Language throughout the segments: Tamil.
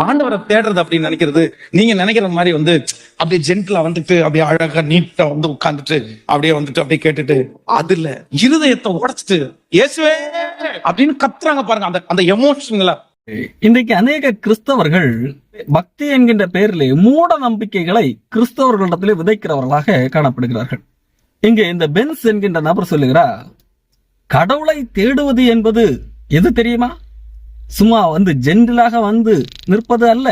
ஆண்டவரை தேடுறது அப்படின்னு நினைக்கிறது நீங்க நினைக்கிற மாதிரி வந்து அப்படியே ஜென்டிலா வந்துட்டு அப்படியே அழகா நீட்டா வந்து உட்கார்ந்துட்டு அப்படியே வந்துட்டு அப்படியே கேட்டுட்டு அது இல்ல. இருதயத்தை உடைச்சிட்டு இயேசுவே! அப்படின்னு கத்துறாங்க பாருங்க அந்த அந்த எமோஷன்ல இன்றைக்கு அநேக கிறிஸ்தவர்கள் பக்தி என்கின்ற பெயரிலே மூட நம்பிக்கைகளை கிறிஸ்தவர்களிடத்திலே விதைக்கிறவர்களாக காணப்படுகிறார்கள். இங்கே இந்த பென்ஸ் என்கின்ற நபர் சொல்லுகிறார் கடவுளை தேடுவது என்பது எது தெரியுமா? சும்மா வந்து ஜென்டிலாக வந்து நிற்பது அல்ல.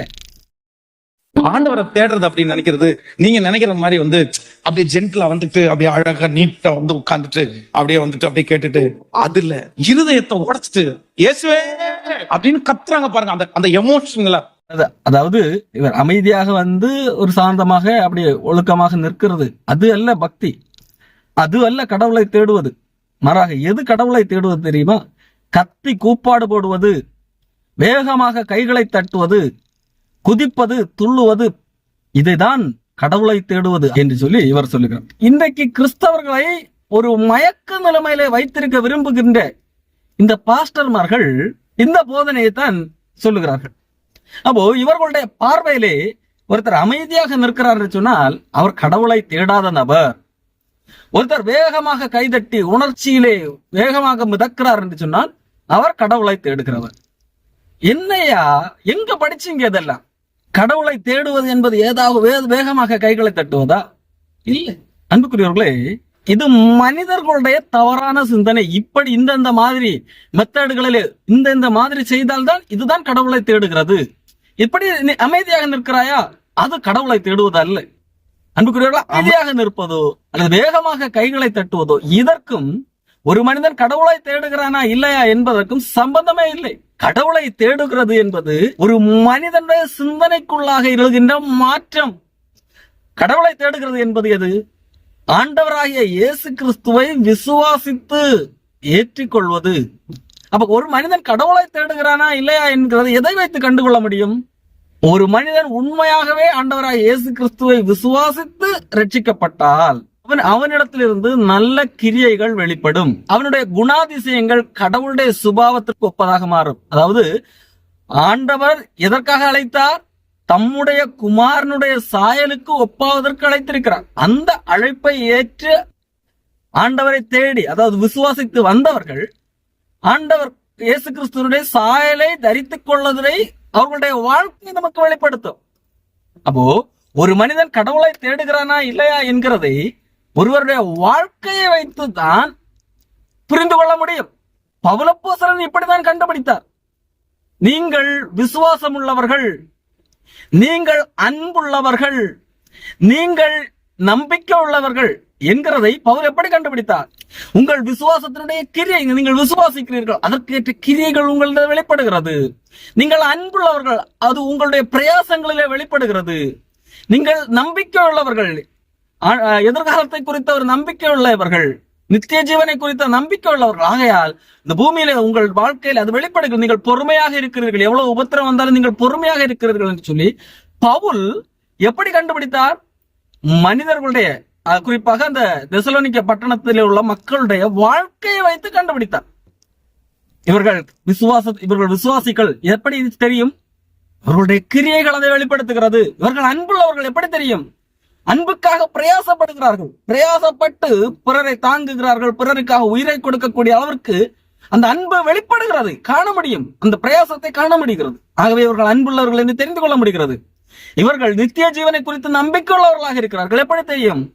ஆண்டவரை தேடுறது அப்படின்னு நினைக்கிறது நீங்க நினைக்கிற மாதிரி வந்து அப்படியே ஜென்டிலா வந்துட்டு அப்படியே அழகா நீட்டா வந்து உட்கார்ந்துட்டு அப்படியே வந்துட்டு அப்படியே கேட்டுட்டு அது இல்ல. இருதயத்தை உடைச்சிட்டு இயேசுவே! அப்படின்னு கத்துறாங்க பாருங்க அந்த அந்த எமோஷன்ல அது- அதாவது இவர் அமைதியாக வந்து ஒரு சாந்தமாக அப்படி ஒழுக்கமாக நிற்கிறது. அது அல்ல பக்தி. அது அல்ல கடவுளை தேடுவது. மாறாக எது கடவுளை தேடுவது தெரியுமா? கத்தி கூப்பாடு போடுவது. வேகமாக கைகளை தட்டுவது குதிப்பது துள்ளுவது இதைதான் கடவுளை தேடுவது என்று சொல்லி இவர் சொல்லுகிறார். இன்றைக்கு கிறிஸ்தவர்களை ஒரு மயக்க நிலைமையிலே வைத்திருக்க விரும்புகின்ற இந்த பாஸ்டர்மார்கள் இந்த போதனையை தான் சொல்லுகிறார்கள். அப்போ இவர்களுடைய பார்வையிலே ஒருத்தர் அமைதியாக நிற்கிறார் என்று சொன்னால் அவர் கடவுளை தேடாத நபர். ஒருத்தர் வேகமாக கைதட்டி உணர்ச்சியிலே வேகமாக மிதக்கிறார் என்று சொன்னால் அவர் கடவுளை தேடுகிறவர். என்னையா? எங்க படிச்சீங்க இதெல்லாம்? கடவுளை தேடுவது என்பது ஏதாவது வேகமாக கைகளை தட்டுவதா? இல்லை. அன்புக்குரியவர்களே இது மனிதர்களுடைய தவறான சிந்தனை. இப்படி இந்தந்த மாதிரி மெத்தடுகளில் இந்த இந்த மாதிரி செய்தால்தான் இதுதான் கடவுளை தேடுகிறது. இப்படி அமைதியாக நிற்கிறாயா? அது கடவுளை தேடுவது அல்ல அன்புக்குரியவர்களா அமைதியாக நிற்பதோ அல்லது வேகமாக கைகளை தட்டுவதோ இதற்கும் ஒரு மனிதன் கடவுளை தேடுகிறானா இல்லையா என்பதற்கும் சம்பந்தமே இல்லை. கடவுளை தேடுகிறது என்பது ஒரு மனிதனுடைய சிந்தனைக்குள்ளாக எழுகின்ற மாற்றம். கடவுளை தேடுகிறது என்பது எது? ஆண்டவராகிய இயேசு கிறிஸ்துவை விசுவாசித்து ஏற்றிக்கொள்வது. அப்ப ஒரு மனிதன் கடவுளை தேடுகிறானா இல்லையா என்கிறது எதை வைத்து கண்டுகொள்ள முடியும்? ஒரு மனிதன் உண்மையாகவே ஆண்டவராக இயேசு கிறிஸ்துவை விசுவாசித்து ரட்சிக்கப்பட்டால் அவன் அவனிடத்திலிருந்து நல்ல கிரியைகள் வெளிப்படும். அவனுடைய குணாதிசயங்கள் கடவுளுடைய சுபாவத்திற்கு ஒப்பதாக மாறும். அதாவது ஆண்டவர் எதற்காக அழைத்தார்? தம்முடைய குமாரனுடைய சாயலுக்கு ஒப்பாவதற்கு அழைத்திருக்கிறார். அந்த அழைப்பை ஏற்று ஆண்டவரை தேடி அதாவது விசுவாசித்து வந்தவர்கள் ஆண்டவர் இயேசு கிறிஸ்துவனுடைய சாயலை தரித்துக் கொள்வதை அவர்களுடைய வாழ்க்கையை நமக்கு வெளிப்படுத்தும். அப்போ ஒரு மனிதன் கடவுளை தேடுகிறானா இல்லையா என்கிறதை ஒருவருடைய வாழ்க்கையை வைத்து தான் புரிந்து கொள்ள முடியும். பவுலப்போசரன் இப்படித்தான் கண்டுபிடித்தார். நீங்கள் விசுவாசம் உள்ளவர்கள் நீங்கள் அன்புள்ளவர்கள் நீங்கள் நம்பிக்கை உள்ளவர்கள் என்கிறதை பவுல் எப்படி கண்டுபிடித்தார்? உங்கள் விசுவாசத்தினுடைய கிரியை நீங்கள் விசுவாசிக்கிறீர்கள். அதற்கேற்ற கிரியைகள் உங்களிடம் வெளிப்படுகிறது. நீங்கள் அன்புள்ளவர்கள் அது உங்களுடைய பிரயாசங்களிலே வெளிப்படுகிறது. நீங்கள் நம்பிக்கை உள்ளவர்கள் எதிர்காலத்தை குறித்த ஒரு நம்பிக்கை உள்ளவர்கள் நித்திய ஜீவனை குறித்த நம்பிக்கை உள்ளவர்கள் ஆகையால் இந்த பூமியில உங்கள் வாழ்க்கையில் அது வெளிப்படுகிறது. நீங்கள் பொறுமையாக இருக்கிறீர்கள். எவ்வளவு உபத்திரம் வந்தாலும் நீங்கள் பொறுமையாக இருக்கிறீர்கள் என்று சொல்லி பவுல் எப்படி கண்டுபிடித்தார்? மனிதர்களுடைய அஹ், குறிப்பாக அந்த தெசலோனிக்க பட்டணத்தில் உள்ள மக்களுடைய வாழ்க்கையை வைத்து கண்டுபிடித்தார். இவர்கள் விசுவாச இவர்கள் விசுவாசிகள் எப்படி தெரியும்? இவர்களுடைய கிரியைகள் அதை வெளிப்படுத்துகிறது. இவர்கள் அன்புள்ளவர்கள் எப்படி தெரியும்? அன்புக்காக பிரயாசப்படுகிறார்கள். பிரயாசப்பட்டு பிறரை தாங்குகிறார்கள் பிறருக்காக உயிரை கொடுக்கக்கூடிய அளவிற்கு அந்த அன்பு வெளிப்படுகிறது காண முடியும். அந்த பிரயாசத்தை காண முடிகிறது. ஆகவே இவர்கள் அன்புள்ளவர்கள் என்று தெரிந்து கொள்ள முடிகிறது. இவர்கள் நித்திய ஜீவனை குறித்து நம்பிக்கை உள்ளவர்களாக இருக்கிறார்கள். எப்படி தெரியும்?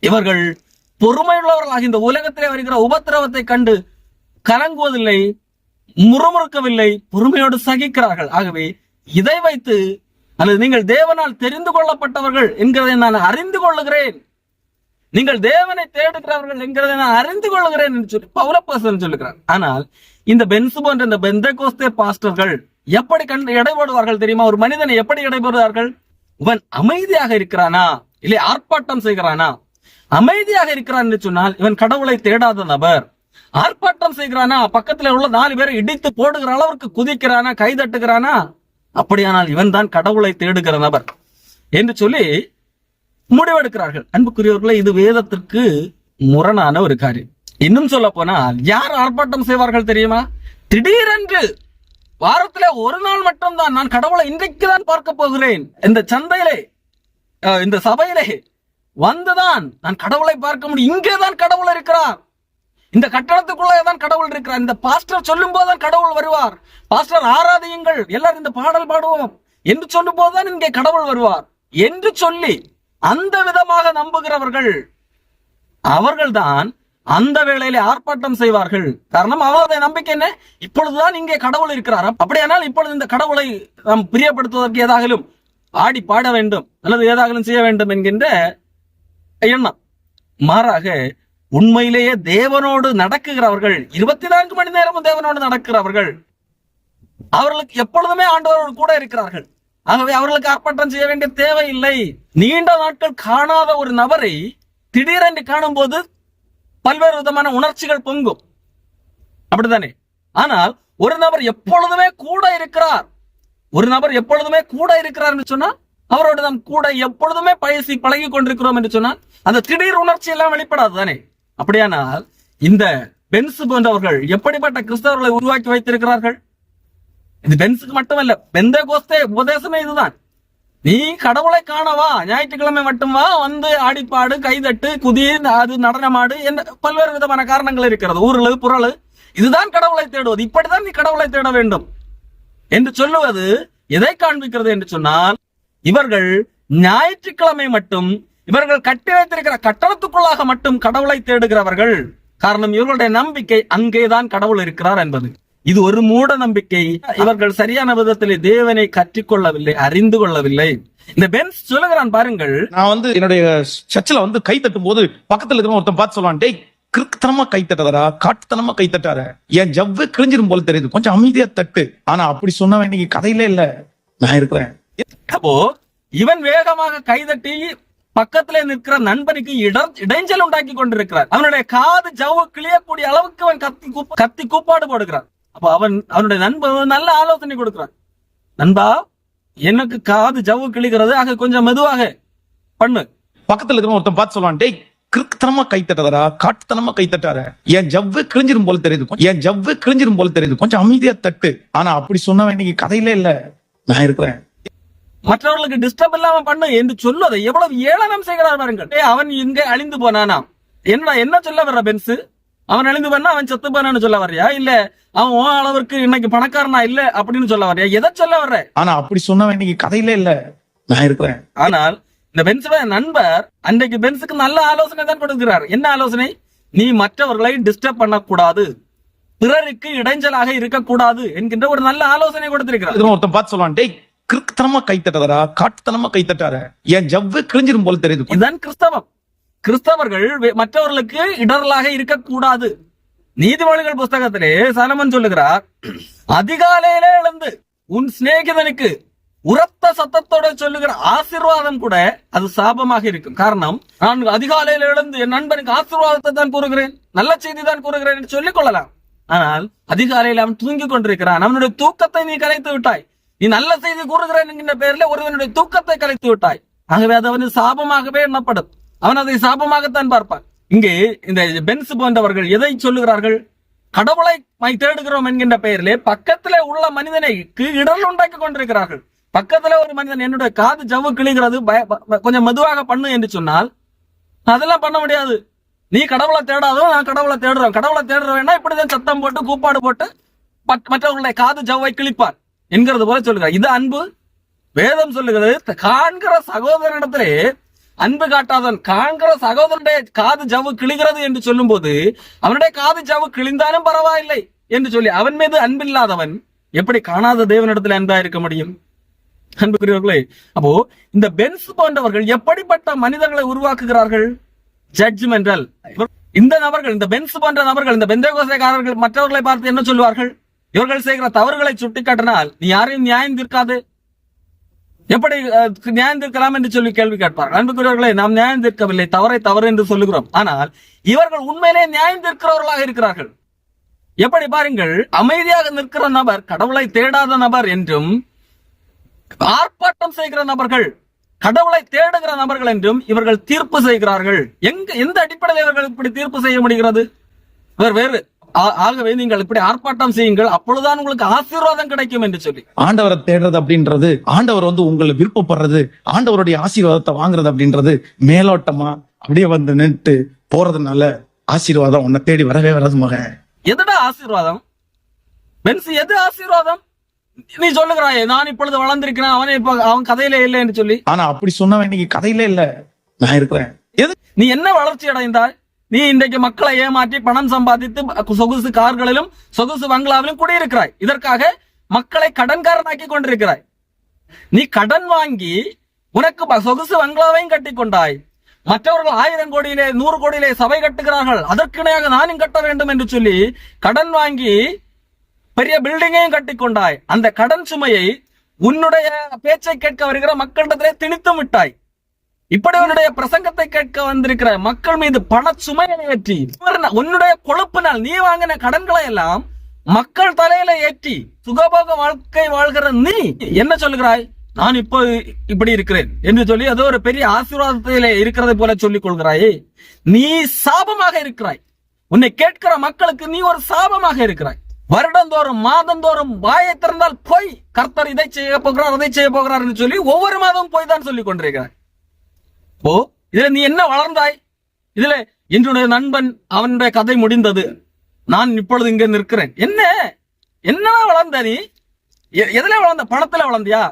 இவர்கள் பொறுமையுள்ளவர்களாக இந்த உலகத்திலே வருகிற உபத்திரவத்தை கண்டு கலங்குவதில்லை முறுமுறுக்கவில்லை பொறுமையோடு சகிக்கிறார்கள். ஆகவே இதை வைத்து அல்லது நீங்கள் தேவனால் தெரிந்து கொள்ளப்பட்டவர்கள் என்கிறதை நான் அறிந்து கொள்ளுகிறேன். நீங்கள் தேவனை தேடுகிறவர்கள் என்கிறதை நான் அறிந்து கொள்ளுகிறேன் என்று சொல்லி பௌரப்பாசன் சொல்லுகிறார். ஆனால் இந்த பென்சு போன்ற இந்த பெந்தகோஸ்தே பாஸ்டர்கள் எப்படி கண்டு எடைபடுவார்கள் தெரியுமா? ஒரு மனிதனை எப்படி எடைபடுவார்கள்? இவன் அமைதியாக இருக்கிறானா? இல்லை ஆர்ப்பாட்டம் செய்கிறானா? அமைதியாக இருக்கிறான் என்று சொன்னால் இவன் கடவுளை தேடாத நபர். ஆர்ப்பாட்டம் செய்கிறானா? பக்கத்துல உள்ள நாலு பேரை இடித்து போடுகிற அளவுக்கு குதிக்கிறானா? கை தட்டுகிறானா அப்படியானால் இவன் தான் கடவுளை தேடுகிற நபர் என்று சொல்லி முடிவெடுக்கிறார்கள். அன்புக்குரியவர்களே இது வேதத்திற்கு முரணான ஒரு காரியம். இன்னும் சொல்ல போனால் யார் ஆர்ப்பாட்டம் செய்வார்கள் தெரியுமா? திடீரென்று வாரத்திலே ஒரு நாள் மட்டும்தான் நான் கடவுளை இன்றைக்கு தான் பார்க்க போகிறேன். இந்த சந்தையிலே இந்த சபையிலே வந்துதான் நான் கடவுளை பார்க்க முடியும். இங்கே தான் கடவுள் இருக்கிறார். இந்த கட்டணத்துக்குள்ளே தான் கடவுள் இருக்கிறார். இந்த பாஸ்டர் சொல்லும் போதுதான் கடவுள் வருவார். பாஸ்டர் ஆராதியுங்கள். எல்லாரும் இந்த பாடல் பாடுவோம். என்று சொல்லும் போதுதான் இங்கே கடவுள் வருவார். என்று சொல்லி அந்த விதமாக நம்புகிறவர்கள் அவர்கள்தான் அந்த வேளையிலே ஆர்ப்பாட்டம் செய்வார்கள். காரணம் அவருடைய நம்பிக்கை என்ன? இப்பொழுதுதான் இங்கே கடவுள் இருக்கிறார். அப்படியானால் இப்பொழுது இந்த கடவுளை நாம் பிரியப்படுத்துவதற்கு ஏதாகலும் ஆடி பாட வேண்டும் அல்லது ஏதாகலும் செய்ய வேண்டும் என்கின்ற எண்ணம். மாறாக உண்மையிலேயே தேவனோடு நடக்குகிறவர்கள் இருபத்தி நான்கு மணி நேரமும் தேவனோடு நடக்கிறவர்கள் அவர்களுக்கு எப்பொழுதுமே ஆண்டவரோடு கூட இருக்கிறார்கள். ஆகவே அவர்களுக்கு ஆர்ப்பாட்டம் செய்ய வேண்டிய தேவையில்லை. நீண்ட நாட்கள் காணாத ஒரு நபரை திடீரென்று காணும் போது பல்வேறு விதமான உணர்ச்சிகள் பொங்கும். அப்படித்தானே? ஆனால் ஒரு நபர் எப்பொழுதுமே கூட இருக்கிறார். ஒரு நபர் எப்பொழுதுமே கூட இருக்கிறார் என்று சொன்னால் அவரோடு நாம் கூட எப்பொழுதுமே பயசி பழகி கொண்டிருக்கிறோம் என்று சொன்னால் அந்த திடீர் உணர்ச்சி எல்லாம் வெளிப்படாது தானே? அப்படியானால் இந்த பென்ஸ் போன்றவர்கள் எப்படிப்பட்ட கிறிஸ்தவர்களை உருவாக்கி வைத்திருக்கிறார்கள்? இது பென்ஸுக்கு மட்டுமல்ல பெந்த கோஸ்தே உபதேசமே இதுதான். நீ கடவுளை காணவா ஞாயிற்றுக்கிழமை மட்டும் வா வந்து ஆடிப்பாடு கைதட்டு குதி அது நடனமாடு என்ற பல்வேறு விதமான காரணங்கள் இருக்கிறது. ஊரலு புரளு இதுதான் கடவுளை தேடுவது. இப்படிதான் நீ கடவுளை தேட வேண்டும். என்று சொல்லுவது எதை காண்பிக்கிறது என்று சொன்னால் இவர்கள் ஞாயிற்றுக்கிழமை மட்டும் இவர்கள் கட்டி வைத்திருக்கிற கட்டணத்துக்குள்ளாக மட்டும் கடவுளை தேடுகிறவர்கள். காரணம் இவர்களுடைய நம்பிக்கை அங்கேதான் கடவுள் இருக்கிறார் என்பது. இது ஒரு மூட நம்பிக்கை. இவர்கள் சரியான விதத்தில் தேவனை கற்றுக்கொள்ளவில்லை அறிந்து கொள்ளவில்லை. இந்த பென்ஸ் சொல்லுகிறான் பாருங்கள். நான் வந்து என்னுடைய சர்ச்சில் வந்து கை தட்டும் போது பக்கத்துல இருக்கிற ஒருத்தன் பார்த்து சொல்லுவான் டேய் கிறுக்குத்தனமா கை தட்டாதடா காட்டுத்தனமா கை தட்டார என் ஜவ்வு கிழிஞ்சிரும் போல தெரியுது. கொஞ்சம் அமைதியா தட்டு. ஆனா அப்படி சொன்னவன் இன்னைக்கு கதையிலே இல்ல. நான் இருக்கிறேன். அப்போ இவன் வேகமாக கைதட்டி பக்கத்திலே நிற்கிற நண்பனுக்கு இடம் இடைஞ்சல் உண்டாக்கி கொண்டிருக்கிறார். அவனுடைய காது ஜவ்வு கிளியக்கூடிய அளவுக்கு அவன் கத்தி கத்தி கூப்பாடு போடுகிறான். அப்ப அவன் அவனுடைய நண்பன் நல்ல ஆலோசனை கொடுக்கிறான். நண்பா எனக்கு காது ஜவ்வு கிழிகிறது ஆக கொஞ்சம் மெதுவாக பண்ணு. பக்கத்துல இருக்கிற ஒருத்தன் பார்த்து சொல்லுவான் டேய் கிறுக்குத்தனமா கை தட்டதரா காட்டுத்தனமா கை தட்டார என் ஜவ்வு கிழிஞ்சிரும் போல தெரியுது என் ஜவ்வு கிழிஞ்சிரும் போல தெரியுது கொஞ்சம் அமைதியா தட்டு. ஆனா அப்படி சொன்னவன் இன்னைக்கு கதையிலே இல்ல. நான் இருக்கிறேன். மற்றவர்களுக்கு டிஸ்டர்ப் இல்லாம பண்ணு என்று சொல்லுவதை எவ்வளவு ஏளனம் செய்கிறார் பாருங்கள். அவன் இங்க அழிந்து போனானா? என்னடா என்ன சொல்ல வர்ற பென்ஸ்? அவன் அழிந்து போனா அவன் செத்து போனான்னு சொல்ல வர்றியா? இல்ல அவன் உன் அளவிற்கு இன்னைக்கு பணக்காரனா இல்ல அப்படின்னு சொல்ல வர்றியா? எதை சொல்ல வர்ற? ஆனா அப்படி சொன்னவன் இன்னைக்கு கதையிலே இல்ல. நான் இருக்கிறேன். ஆனால் இந்த பென்ஸுடைய நண்பர் அன்றைக்கு பென்ஸுக்கு நல்ல ஆலோசனை தான் கொடுக்கிறார். என்ன ஆலோசனை? நீ மற்றவர்களை டிஸ்டர்ப் பண்ணக்கூடாது. பிறருக்கு இடைஞ்சலாக இருக்கக்கூடாது என்கின்ற ஒரு நல்ல ஆலோசனை கொடுத்திருக்கிறார். ஒருத்தன் பார்த்து சொல்லுவான் டேய் கிறுக்குத்தனமா கை தட்டாதடா காட்டுத்தனமா கை தட்டார என் ஜவ்வு கிழிஞ்சிரும் போல தெரியுது. இதுதான் கிறிஸ்தவம். கிறிஸ்தவர்கள் மற்றவர்களுக்கு இடரலாக இருக்கக்கூடாது. நீதிமொழிகள் புஸ்தகத்திலே சலமன் சொல்லுகிறார் அதிகாலையிலே எழுந்து உன் சிநேகிதனுக்கு உரத்த சத்தத்தோட சொல்லுகிற ஆசிர்வாதம் கூட அது சாபமாக இருக்கும். காரணம் நான் அதிகாலையில எழுந்து என் நண்பனுக்கு ஆசிர்வாதத்தை தான் கூறுகிறேன். நல்ல செய்தி தான் கூறுகிறேன் என்று சொல்லிக் கொள்ளலாம். ஆனால் அதிகாலையில் அவன் தூங்கிக் கொண்டிருக்கிறான். அவனுடைய தூக்கத்தை நீ கலைத்து விட்டாய். நீ நல்ல செய்தி கூறுகிறேன் என்கின்ற பெயரில் ஒருவனுடைய தூக்கத்தை கலைத்து விட்டாய். ஆகவே அது அவனுக்கு சாபமாகவே எண்ணப்படும். அவன் அதை சாபமாகத்தான் பார்ப்பான். இங்கே இந்த பென்ஸ் போன்றவர்கள் எதை சொல்லுகிறார்கள்? கடவுளை மை தேடுகிறோம் என்கின்ற பெயரிலே பக்கத்திலே உள்ள மனிதனைக்கு இடர் உண்டாக்கி கொண்டிருக்கிறார்கள். பக்கத்துல ஒரு மனிதன் என்னுடைய காது ஜவ்வு கிழிகிறது பய- கொஞ்சம் மெதுவாக பண்ணு என்று சொன்னால் அதெல்லாம் பண்ண முடியாது. நீ கடவுளை தேடாதோ நான் கடவுளை தேடுறோம் கடவுளை தேடுறவன்னா இப்படிதான் சத்தம் போட்டு கூப்பாடு போட்டு மற்றவர்களுடைய காது ஜவ்வை கிழிப்பார் என்கிறது போல சொல்லுகிறார். இது அன்பு. வேதம் சொல்லுகிறது காண்கிற சகோதரனிடத்திலே அன்பு காட்டாதவன். காண்கிற சகோதரனுடைய காது ஜவ்வு கிழிகிறது என்று சொல்லும்போது அவனுடைய காது ஜவ்வு கிழிந்தாலும் பரவாயில்லை என்று சொல்லி அவன் மீது அன்பில்லாதவன் எப்படி காணாத தேவனிடத்தில் அன்பா இருக்க முடியும்? அன்புக்குரியவர்களே அப்போ இந்த பென்ஸ் போன்றவர்கள் எப்படிப்பட்ட மனிதர்களை உருவாக்குகிறார்கள்? ஜட்ஜ்மெண்டல் இந்த நபர்கள் இந்த பென்ஸ் போன்ற நபர்கள் இந்த பெந்தகோசைக்காரர்கள் மற்றவர்களை பார்த்து என்ன சொல்வார்கள்? இவர்கள் செய்கிற தவறுகளை சுட்டிக்காட்டினால் நீ யாரையும் நியாயம் தீர்க்காது. எப்படி நியாயம் தீர்க்கலாம் என்று சொல்லி கேள்வி கேட்பார்கள். அன்புக்குரியவர்களே நாம் நியாயம் தீர்க்கவில்லை. தவறை தவறு என்று சொல்லுகிறோம். ஆனால் இவர்கள் உண்மையிலே நியாயம் தீர்க்கிறவர்களாக இருக்கிறார்கள். எப்படி பாருங்கள் அமைதியாக நிற்கிற நபர் கடவுளை தேடாத நபர் என்றும் ஆர்ப்பாட்டம் செய்கிற நபர்கள் கடவுளை தேடுகிற நபர்கள் என்றும் இவர்கள் தீர்ப்பு செய்கிறார்கள். எங்க எந்த அடிப்படையில் இவர்கள் இப்படி தீர்ப்பு செய்ய முடிகிறது? இவர் வேறு. ஆகவே நீங்கள் இப்படி ஆர்ப்பாட்டம் செய்யுங்கள் அப்பொழுதுதான் உங்களுக்கு ஆசீர்வாதம் கிடைக்கும் என்று சொல்லி. ஆண்டவரை தேடுறது அப்படின்றது ஆண்டவர் வந்து உங்களை விருப்பப்படுறது ஆண்டவருடைய ஆசீர்வாதத்தை வாங்குறது அப்படின்றது மேலோட்டமா அப்படியே வந்து நின்று போறதுனால ஆசீர்வாதம் உன்னை தேடி வரவே வராது மகன். எதுடா ஆசீர்வாதம்? பென்ஸ் எது ஆசீர்வாதம்? நீ சொல்லுகிறாயே நான் இப்பொழுது வளர்ந்திருக்கிறேன் அவனே இப்ப அவன் கதையில இல்லை என்று சொல்லி. ஆனா அப்படி சொன்னவன் இன்னைக்கு கதையில இல்ல. நான் இருக்கிறேன். எது நீ என்ன வளர்ச்சி அடைந்தாய்? நீ இன்றைக்கு மக்களை ஏமாற்றி பணம் சம்பாதித்து சொகுசு கார்களிலும் சொகுசு பங்களாவிலும் குடியிருக்கிறாய். இதற்காக மக்களை கடன்காரனாக்கி கொண்டிருக்கிறாய். நீ கடன் வாங்கி உனக்கு சொகுசு பங்களாவையும் கட்டி கொண்டாய். மற்றவர்கள் ஆயிரம் கோடியிலே நூறு கோடியிலே சபை கட்டுகிறார்கள். அதற்கு இணையாக நானும் கட்ட வேண்டும் என்று சொல்லி கடன் வாங்கி பெரிய பில்டிங்கையும் கட்டி கொண்டாய். அந்த கடன் சுமையை உன்னுடைய பேச்சை கேட்க வருகிற மக்களிடத்திலே திணித்து விட்டாய். இப்படி உன்னுடைய பிரசங்கத்தை கேட்க வந்திருக்கிற மக்கள் மீது பண சுமையை ஏற்றி உன்னுடைய கொழுப்பினால் நீ வாங்கின கடன்களை எல்லாம் மக்கள் தலையில ஏற்றி சுகபோக வாழ்க்கை வாழ்கிற நீ என்ன சொல்லுகிறாய்? நான் இப்போ இப்படி இருக்கிறேன் என்று சொல்லி அது ஒரு பெரிய ஆசீர்வாதத்திலே இருக்கிறதை போல சொல்லிக் கொள்கிறாயே. நீ சாபமாக இருக்கிறாய். உன்னை கேட்கிற மக்களுக்கு நீ ஒரு சாபமாக இருக்கிறாய். வருடந்தோறும் மாதந்தோறும் வாயை திறந்தால் போய் கர்த்தர் இதை செய்ய போகிறார் அதை செய்ய போகிறார் என்று சொல்லி ஒவ்வொரு மாதமும் போய் தான் சொல்லிக் கொண்டிருக்கிறார் ஓ இதுல நீ என்ன வளர்ந்தாய்? இதுல என்னுடைய நண்பன் அவனுடைய கதை முடிந்தது. நான் இப்பொழுது இங்க நிற்கிறேன். என்ன? என்னடா வளர்ந்த நீ? எ- எதுல வளர்ந்த? பணத்துல வளர்ந்தியா?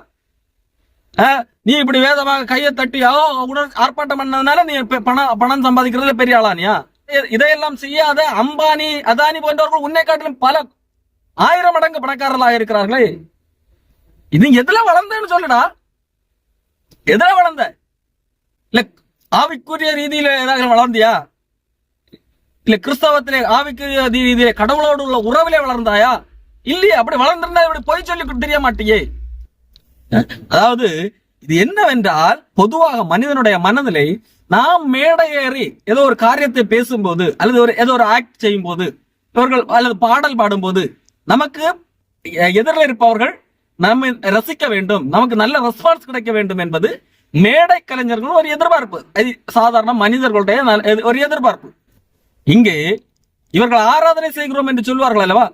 ஆ, நீ இப்படி வேதமாக கையை தட்டியோ ஓ உடன் ஆர்ப்பாட்டம் பண்ணதுனால நீ பணம் பணம் சம்பாதிக்கிறதுல பெரிய ஆளானியா இதையெல்லாம் செய்யாத அம்பானி அதானி போன்றவர்கள் உன்னை காட்டிலும் பல ஆயிரம் மடங்கு பணக்காரர்களாக இருக்கிறார்களே இது எதுல வளர்ந்தேன்னு சொல்லுடா. எதுல வளர்ந்த? இல்ல ஆவிக்குரிய ரீதியில ஏதாவது வளர்ந்தியா? இல்ல கிறிஸ்தவத்திலே ஆவிக்குரிய ரீதியிலே கடவுளோடு உள்ள உறவிலே வளர்ந்தாயா? இல்லையே அப்படி வளர்ந்திருந்தா இப்படி பொய் சொல்லி தெரிய மாட்டியே. அதாவது இது என்னவென்றால் பொதுவாக மனிதனுடைய மனநிலை நாம் மேடை ஏறி ஏதோ ஒரு காரியத்தை பேசும்போது அல்லது ஒரு ஏதோ ஒரு ஆக்ட் செய்யும் போது இவர்கள் அல்லது பாடல் பாடும்போது நமக்கு எ- எதிரில் இருப்பவர்கள் நம்மை ரசிக்க வேண்டும் நமக்கு நல்ல ரெஸ்பான்ஸ் கிடைக்க வேண்டும் என்பது மேடை கலைஞர்களும் ஒரு எதிர்பார்ப்பு. அது சாதாரண மனிதர்களுடைய ஒரு எதிர்பார்ப்பு. இங்கே இவர்கள் ஆராதனை செய்கிறோம் என்று சொல்வார்கள் அல்லவா?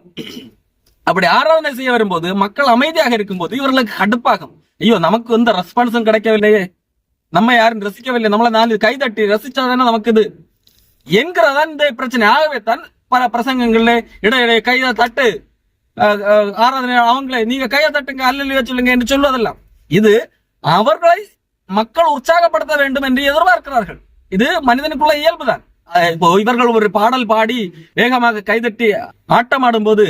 அப்படி ஆராதனை செய்ய வரும்போது மக்கள் அமைதியாக இருக்கும்போது இவர்களுக்கு கடுப்பாகும். ஐயோ நமக்கு எந்த ரெஸ்பான்ஸும் கிடைக்கவில்லையே. நம்ம யாரும் ரசிக்கவில்லை. நம்மள நாலு கைதட்டி ரசிச்சாதானே நமக்கு இது என்கிறதான் இந்த பிரச்சனை. ஆகவே தான் பல பிரசங்கங்கள்ல இடையிடையே கையை தட்டு ஆராதனை அவங்களே நீங்க கையை தட்டுங்க அல்ல சொல்லுங்க என்று சொல்வதெல்லாம். இது அவர்களை மக்கள் உற்சாகப்படுத்த வேண்டும் என்று எதிர்பார்க்கிறார்கள். இது மனிதனுக்குள்ள இயல்புதான். இப்போ இவர்கள் ஒரு பாடல் பாடி வேகமாக கைதட்டி ஆட்டமாடும் போது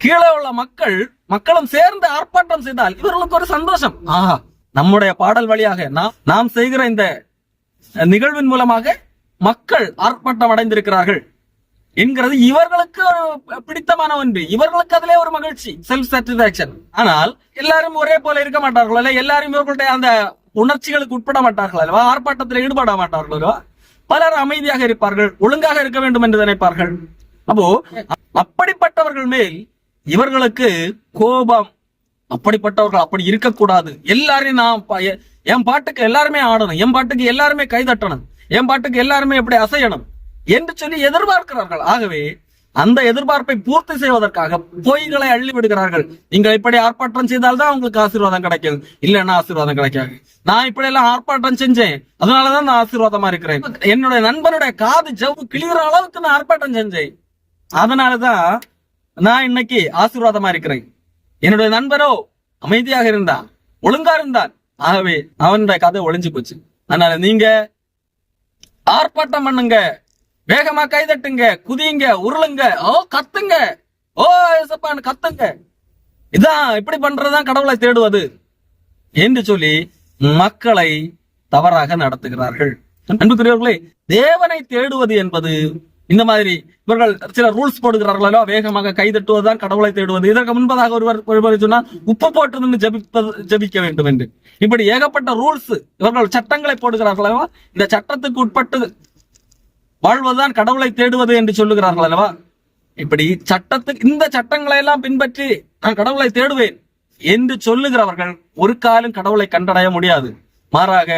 கீழே உள்ள மக்கள் மக்களும் சேர்ந்து ஆர்ப்பாட்டம் செய்தால் இவர்களுக்கு ஒரு சந்தோஷம். ஆஹா நம்முடைய பாடல் வழியாக நாம் நாம் செய்கிற இந்த நிகழ்வின் மூலமாக மக்கள் ஆர்ப்பாட்டம் அடைந்திருக்கிறார்கள் என்கிறது இவர்களுக்கு ஒரு பிடித்தமான ஒன்று. இவர்களுக்கு அதிலே ஒரு மகிழ்ச்சி செல்ஃப் சாட்டிஸ்பாக்சன் ஆனால் எல்லாரும் ஒரே போல இருக்க மாட்டார்கள்? அல்ல எல்லாரும் இவர்களுடைய அந்த உணர்ச்சிகளுக்கு உட்பட மாட்டார்கள் அல்லவா? ஆர்ப்பாட்டத்தில் ஈடுபட மாட்டார்கள் அல்லவா? பலர் அமைதியாக இருப்பார்கள் ஒழுங்காக இருக்க வேண்டும் என்று நினைப்பார்கள். அப்போ அப்படிப்பட்டவர்கள் மேல் இவர்களுக்கு கோபம் அப்படிப்பட்டவர்கள் அப்படி இருக்கக்கூடாது. எல்லாரையும் நான் என் பாட்டுக்கு எல்லாருமே ஆடணும் என் பாட்டுக்கு எல்லாருமே கைதட்டணும் என் பாட்டுக்கு எல்லாருமே எப்படி அசையணும் என்று சொல்லி எதிர்பார்க்கிறார்கள். ஆகவே அந்த எதிர்பார்ப்பை பூர்த்தி செய்வதற்காக பொய்களை அள்ளி விடுகிறார்கள். நீங்கள் இப்படி ஆர்ப்பாட்டம் செய்தால்தான் உங்களுக்கு ஆசீர்வாதம் கிடைக்கும். இல்லைன்னா ஆசீர்வாதம் கிடைக்காது. நான் இப்படி எல்லாம் ஆர்ப்பாட்டம் செஞ்சேன். அதனாலதான் நான் ஆசீர்வாதமா இருக்கிறேன். என்னுடைய நண்பனுடைய காது ஜவ்வு கிளிகிற அளவுக்கு நான் ஆர்ப்பாட்டம் செஞ்சேன். அதனாலதான் நான் இன்னைக்கு ஆசீர்வாதமா இருக்கிறேன். என்னுடைய நண்பரோ அமைதியாக இருந்தான் ஒழுங்கா இருந்தான் ஆகவே அவனுடைய கதை ஒளிஞ்சு போச்சு. அதனால நீங்க ஆர்ப்பாட்டம் பண்ணுங்க. வேகமா கைதட்டுங்க குதியுங்க உருளுங்க. ஓ கத்துங்க. ஓ ஏசப்பான்னு கத்துங்க. இதான் இப்படி பண்றதுதான் கடவுளை தேடுவது. என்று சொல்லி மக்களை தவறாக நடத்துகிறார்கள். அன்புக்குரியவர்களே தேவனை தேடுவது என்பது இந்த மாதிரி இவர்கள் சில ரூல்ஸ் போடுகிறார்களோ வேகமாக கைதட்டுவதுதான் கடவுளை தேடுவது. இதற்கு முன்பதாக ஒருவர் ஒருவர் சொன்னால் உப்பு போட்டு நின்று ஜபிப்பது ஜபிக்க வேண்டும் என்று. இப்படி ஏகப்பட்ட ரூல்ஸ் இவர்கள் சட்டங்களை போடுகிறார்களோ இந்த சட்டத்துக்கு உட்பட்டு வாழ்வதுதான் கடவுளை தேடுவது என்று சொல்லுகிறார்கள் அல்லவா? இப்படி சட்டத்துக்கு இந்த சட்டங்களை எல்லாம் பின்பற்றி நான் கடவுளை தேடுவேன் என்று சொல்லுகிறவர்கள் ஒரு காலம் கடவுளை கண்டடைய முடியாது. மாறாக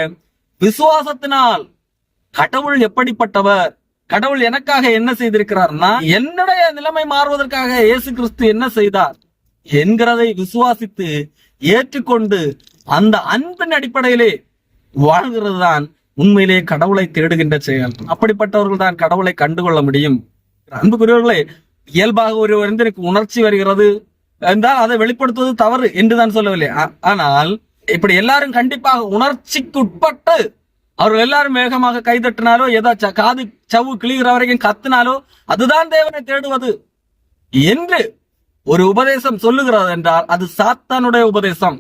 விசுவாசத்தினால் கடவுள் எப்படிப்பட்டவர்? கடவுள் எனக்காக என்ன செய்திருக்கிறார்னா என்னுடைய நிலைமை மாறுவதற்காக இயேசு கிறிஸ்து என்ன செய்தார் என்கிறதை விசுவாசித்து ஏற்றுக்கொண்டு அந்த அன்பின் அடிப்படையிலே வாழ்கிறது தான் உண்மையிலே கடவுளை தேடுகின்ற செயல். அப்படிப்பட்டவர்கள் தான் கடவுளை கண்டுகொள்ள முடியும். அன்புக்குரியவர்களே இயல்பாக ஒரு எனக்கு உணர்ச்சி வருகிறது என்றால் அதை வெளிப்படுத்துவது தவறு என்று தான் சொல்லவில்லை. ஆனால் இப்படி எல்லாரும் கண்டிப்பாக உணர்ச்சிக்கு உட்பட்டு அவர்கள் எல்லாரும் வேகமாக கைதட்டினாலோ ஏதோ காது சவு கிளிகிற வரைக்கும் கத்தினாலோ அதுதான் தேவனை தேடுவது என்று ஒரு உபதேசம் சொல்லுகிறது என்றால் அது சாத்தானுடைய உபதேசம்.